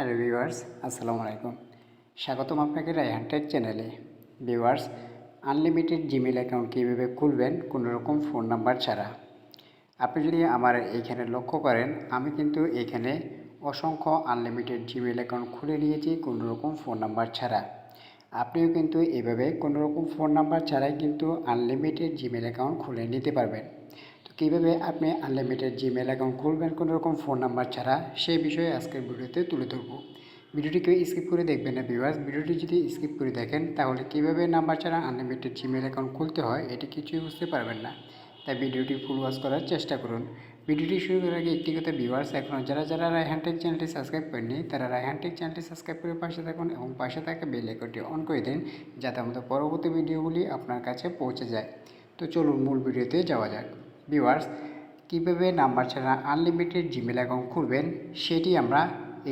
Hello viewers, আসসালামু আলাইকুম। স্বাগতম আপনাকে রায়হান চ্যানেলে। ভিউয়ার্স, আনলিমিটেড জিমেল অ্যাকাউন্ট কীভাবে খুলবেন কোনো রকম ফোন নাম্বার ছাড়া? আপনি যদি আমার এইখানে লক্ষ্য করেন, আমি কিন্তু এখানে অসংখ্য আনলিমিটেড জিমেল অ্যাকাউন্ট খুলে নিয়েছি কোনো রকম ফোন নাম্বার ছাড়া। আপনিও কিন্তু এভাবে কোনো রকম ফোন নাম্বার ছাড়াই কিন্তু আনলিমিটেড জিমেল অ্যাকাউন্ট খুলে নিতে পারবেন। কীভাবে আপনি আনলিমিটেড জিমেল অ্যাকাউন্ট খুলবেন কোনো রকম ফোন নাম্বার ছাড়া, সেই বিষয়ে আজকের ভিডিওতে তুলে ধরবো। ভিডিওটিকে স্কিপ করে দেখবেন না ভিউয়ার্স ভিডিওটি যদি স্কিপ করে দেখেন, তাহলে কীভাবে নাম্বার ছাড়া আনলিমিটেড জিমেল অ্যাকাউন্ট খুলতে হয়, এটি কিছুই বুঝতে পারবেন না। তাই ভিডিওটি ফুল ওয়াচ করার চেষ্টা করুন। ভিডিওটি শুরু করার আগে একটি কথা ভিউয়ার্স এখনও যারা যারা রায়হান চ্যানেলটি সাবস্ক্রাইব করেননি, তারা রায়হান চ্যানেলটি সাবস্ক্রাইব করে পাশে থাকুন এবং পাশে থাকা বেল আইকনটি অন করে দিন, যাতে আমাদের পরবর্তী ভিডিওগুলি আপনার কাছে পৌঁছে যায়। তো চলুন মূল ভিডিওতে যাওয়া যাক। ভিউয়ার্স, কীভাবে নাম্বার ছাড়া আনলিমিটেড জিমেল অ্যাকাউন্ট খুলবেন, সেটি আমরা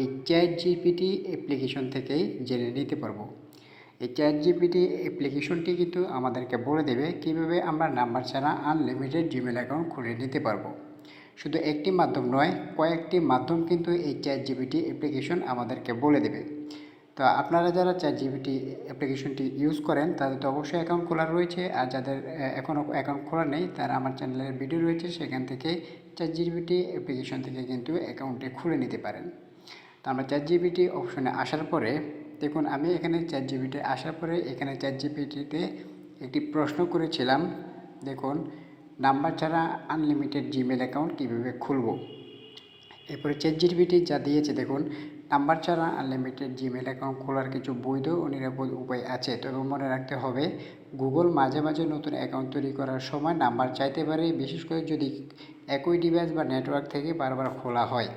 এই চ্যাট জিপিটি অ্যাপ্লিকেশন থেকেই জেনে নিতে পারব। এই চ্যাট জিপিটি অ্যাপ্লিকেশনটি কিন্তু আমাদেরকে বলে দেবে কীভাবে আমরা নাম্বার ছাড়া আনলিমিটেড জিমেল অ্যাকাউন্ট খুলে নিতে পারব। শুধু একটি মাধ্যম নয়, কয়েকটি মাধ্যম কিন্তু এই চ্যাট জিপিটি অ্যাপ্লিকেশন আমাদেরকে বলে দেবে। তো আপনারা যারা চ্যাট জিপিটি অ্যাপ্লিকেশনটি ইউজ করেন, তাদের তো অবশ্যই অ্যাকাউন্ট খোলা রয়েছে। আর যাদের এখনও অ্যাকাউন্ট খোলা নেই, তারা আমার চ্যানেলের ভিডিও রয়েছে, সেখান থেকে চ্যাট জিপিটি অ্যাপ্লিকেশন থেকে কিন্তু অ্যাকাউন্টটি খুলে নিতে পারেন। তো আমরা চ্যাট জিপিটি অপশনে আসার পরে, দেখুন, আমি এখানে চ্যাট জিপিটি আসার পরে, এখানে চ্যাট জিপিটিতে একটি প্রশ্ন করেছিলাম, দেখুন, নাম্বার ছাড়া আনলিমিটেড জিমেল অ্যাকাউন্ট কীভাবে খুলব? এরপরে চ্যাট জিপিটি যা দিয়েছে, দেখুন নাম্বার ছাড়া আনলিমিটেড জিমেল অ্যাকাউন্ট খোলার কিছু বৈধ ও নিরাপদ উপায় আছে। তবে মনে রাখতে হবে, গুগল মাঝে মাঝে নতুন অ্যাকাউন্ট তৈরি করার সময় নাম্বার চাইতে পারে, বিশেষ করে যদি একই ডিভাইস বা নেটওয়ার্ক থেকে বারবার খোলা হয়।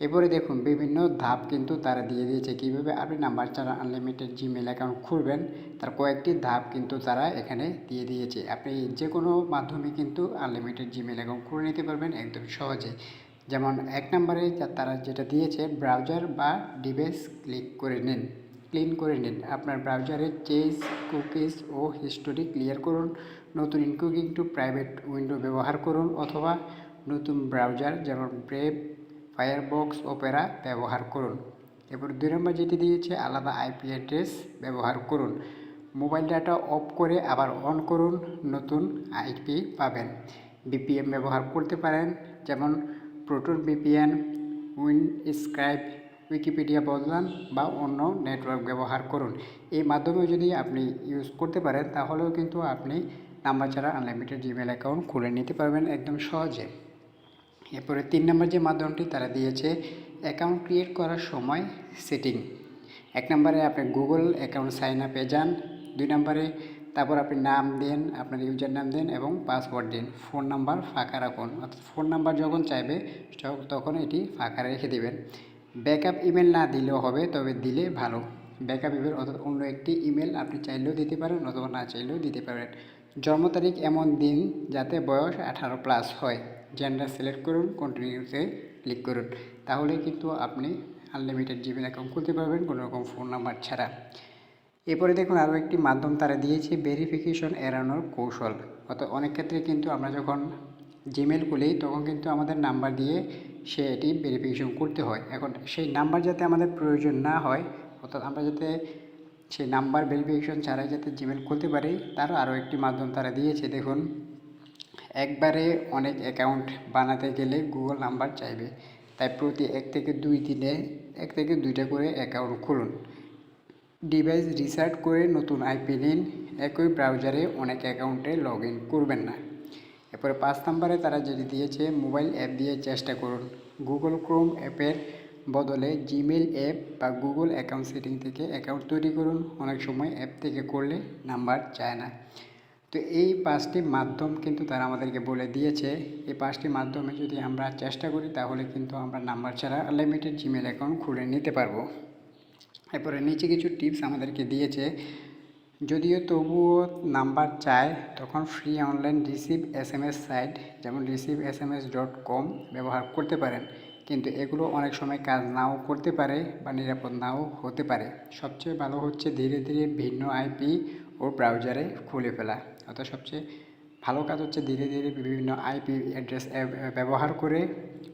এরপরে দেখুন, বিভিন্ন ধাপ কিন্তু তারা দিয়ে দিয়েছে। কীভাবে আপনি নাম্বার ছাড়া আনলিমিটেড জিমেল অ্যাকাউন্ট খুলবেন, তার কয়েকটি ধাপ কিন্তু তারা এখানে দিয়ে দিয়েছে। আপনি যে কোনো মাধ্যমে কিন্তু আনলিমিটেড জিমেল অ্যাকাউন্ট খুলে নিতে পারবেন একদম সহজে। যেমন এক নম্বরে তারা যেটা দিয়েছে ব্রাউজার বা ডিভাইস ক্লিক করে নিন ক্লিন করে নিন। আপনার ব্রাউজারের চেস কুকিজ ও হিস্টোরি ক্লিয়ার করুন, নতুন ইনকুকিং টু প্রাইভেট উইন্ডো ব্যবহার করুন অথবা নতুন ব্রাউজার যেমন ব্রেভ ফায়ারবক্স ওপেরা ব্যবহার করুন। এরপর দুই নম্বর যেটি দিয়েছে, আলাদা আইপি অ্যাড্রেস ব্যবহার করুন। মোবাইল ডাটা অফ করে আবার অন করুন, নতুন আইপি পাবেন। বিপিএম ব্যবহার করতে পারেন, যেমন Proton VPN Windscribe Wikipedia বদলান বা অন্য নেটওয়ার্ক ব্যবহার করুন। এই মাধ্যমে যদি আপনি ইউজ করতে পারেন, তাহলেও কিন্তু আপনি নাম্বার ছাড়া আনলিমিটেড জিমেল অ্যাকাউন্ট খুলে নিতে পারবেন একদম সহজে। এরপরে তিন নম্বর যে মাধ্যমটি, তারা দিয়েছে অ্যাকাউন্ট ক্রিয়েট করার সময় সেটিং। এক নম্বরে আপনি গুগল অ্যাকাউন্ট সাইন আপে যান, দুই নম্বরে তারপর আপনি নাম দেন, আপনার ইউজার নাম দেন এবং পাসওয়ার্ড দিন। ফোন নাম্বার ফাঁকা রাখুন। অর্থাৎ ফোন নাম্বার যখন চাইবে তখন এটি ফাঁকা রেখে দেবেন। ব্যাকআপ ইমেল না দিলেও হবে, তবে দিলে ভালো। ব্যাকআপ ইমেল অর্থাৎ অন্য একটি ইমেল আপনি চাইলেও দিতে পারেন অথবা না চাইলেও দিতে পারেন। জন্ম তারিখ এমন দিন যাতে বয়স আঠারো প্লাস হয়। জেন্ডার সিলেক্ট করুন, কন্টিনিউতে ক্লিক করুন। তাহলে কিন্তু আপনি আনলিমিটেড জিমেল অ্যাকাউন্ট খুলতে পারবেন, কোনো রকম ফোন নাম্বার ছাড়া। এরপরে দেখুন আরও একটি মাধ্যম তারা দিয়েছে ভেরিফিকেশন এড়ানোর কৌশল। অর্থাৎ অনেক ক্ষেত্রে কিন্তু আমরা যখন জিমেল খুলি, তখন কিন্তু আমাদের নাম্বার দিয়ে সে এটি ভেরিফিকেশন করতে হয়। এখন সেই নাম্বার যাতে আমাদের প্রয়োজন না হয়, অর্থাৎ আমরা যাতে সেই নাম্বার ভেরিফিকেশন ছাড়াই যাতে জিমেল খুলতে পারি তার আরও একটি মাধ্যম তারা দিয়েছে। দেখুন, একবারে অনেক অ্যাকাউন্ট বানাতে গেলে গুগল নাম্বার চাইবে। তাই প্রতি এক থেকে দুই দিনে, এক থেকে দুইটা করে অ্যাকাউন্ট খুলুন। ডিভাইস রিসার্ট করে নতুন আইপি নিন একই ব্রাউজারে অনেক অ্যাকাউন্টে লগ ইন করবেন না। এরপরে পাঁচ নম্বরে তারা যেটি দিয়েছে, মোবাইল অ্যাপ দিয়ে চেষ্টা করুন। গুগল ক্রোম অ্যাপের বদলে জিমেল অ্যাপ বা গুগল অ্যাকাউন্ট সেটিং থেকে অ্যাকাউন্ট তৈরি করুন। অনেক সময় অ্যাপ থেকে করলে নাম্বার চায় না। তো এই পাঁচটি মাধ্যম কিন্তু তারা আমাদেরকে বলে দিয়েছে। এই পাঁচটি মাধ্যমে যদি আমরা চেষ্টা করি, তাহলে কিন্তু আমরা নাম্বার ছাড়া আনলিমিটেড জিমেল অ্যাকাউন্ট খুলে নিতে পারব। এরপরে নিচে কিছু টিপস আমাদেরকে দিয়েছে। যদিও তবুও নাম্বার চায় তখন free online receive S M S site যেমন receive S M S dot com ব্যবহার করতে পারেন। কিন্তু এগুলো অনেক সময় কাজ নাও করতে পারে বা নিরাপদ নাও হতে পারে। সবচেয়ে ভালো হচ্ছে ধীরে ধীরে ভিন্ন আইপি ও ব্রাউজারে খুলে ফেলা। অর্থাৎ সবচেয়ে ভালো কাজ হচ্ছে ধীরে ধীরে বিভিন্ন আইপি অ্যাড্রেস ব্যবহার করে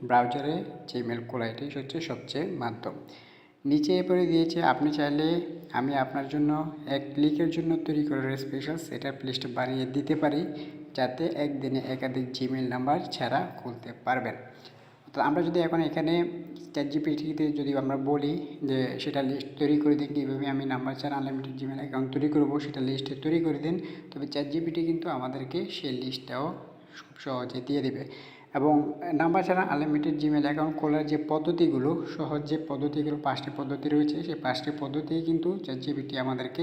ব্রাউজারে জিমেল খোলা। এটাই হচ্ছে সবচেয়ে মাধ্যম। নিচে পরে দিয়েছে, আপনি চাইলে আমি আপনার জন্য এক ক্লিকের জন্য তৈরি করার স্পেশাল সেটআপ লিস্ট বানিয়ে দিতে পারি, যাতে একদিনে একাধিক জিমেল নাম্বার ছাড়া খুলতে পারবেন। তো আমরা যদি এখন এখানে চ্যাট জিপিটিতে যদি আমরা বলি যে সেটা লিস্ট তৈরি করে দিন, কীভাবে আমি নাম্বার ছাড়া আনলিমিটেড জিমেল অ্যাকাউন্ট তৈরি করব সেটা লিস্টে তৈরি করে দিন, তবে চ্যাট জিপিটি কিন্তু আমাদেরকে সেই লিস্টটাও খুব সহজে দিয়ে দেবে। এবং নাম্বার ছাড়া আনলিমিটেড জিমেল অ্যাকাউন্ট খোলার যে পদ্ধতিগুলো, সহজ যে পদ্ধতিগুলো, পাঁচটি পদ্ধতি রয়েছে, সেই পাঁচটি পদ্ধতি কিন্তু চ্যাট জিপিটি আমাদেরকে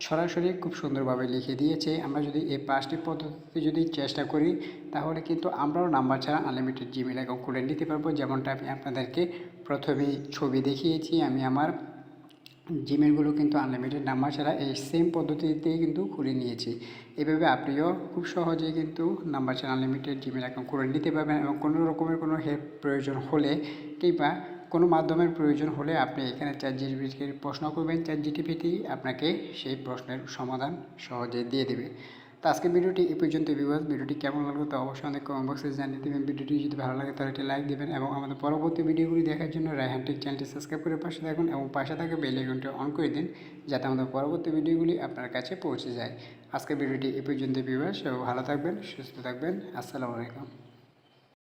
সরাসরি খুব সুন্দরভাবে লিখে দিয়েছে। আমরা যদি এই পাঁচটি পদ্ধতিতে যদি চেষ্টা করি, তাহলে কিন্তু আমরাও নাম্বার ছাড়া আনলিমিটেড জিমেল অ্যাকাউন্ট খুলে নিতে পারব। যেমনটা আমি আপনাদেরকে প্রথমেই ছবি দেখিয়েছি, আমি আমার জিমেলগুলো কিন্তু আনলিমিটেড নাম্বার ছাড়া এই সেম পদ্ধতিতেই কিন্তু খুলে নিয়েছি। এভাবে আপনিও খুব সহজেই কিন্তু নাম্বার ছাড়া আনলিমিটেড জিমেল অ্যাকাউন্ট করে নিতে পারবেন এবং কোনো রকমের কোনো হেল্প প্রয়োজন হলে কিংবা কোনো মাধ্যমের প্রয়োজন হলে আপনি এখানে চ্যাট জিটিপিকে প্রশ্ন করবেন। চার জিটিপিটি আপনাকে সেই প্রশ্নের সমাধান সহজে দিয়ে দেবে। তো আজকের ভিডিওটি এই পর্যন্ত বিবাদ ভিডিওটি কেমন লাগল তো অবশ্যই অনেক কমেন্ট বক্সে জানিয়ে দেবেন। ভিডিওটি যদি ভালো লাগে তাহলে একটি লাইক দেবেন এবং আমাদের পরবর্তী ভিডিওগুলি দেখার জন্য রায়হান চ্যানেলটি সাবস্ক্রাইব করে পাশে থাকুন এবং পাশে থাকা বেল আইকনটি অন করে দিন যাতে আমাদের পরবর্তী ভিডিওগুলি আপনার কাছে পৌঁছে যায়। আজকের ভিডিওটি এই পর্যন্ত বিবাদ সবাই ভালো থাকবেন, সুস্থ থাকবেন। আসসালামু আলাইকুম।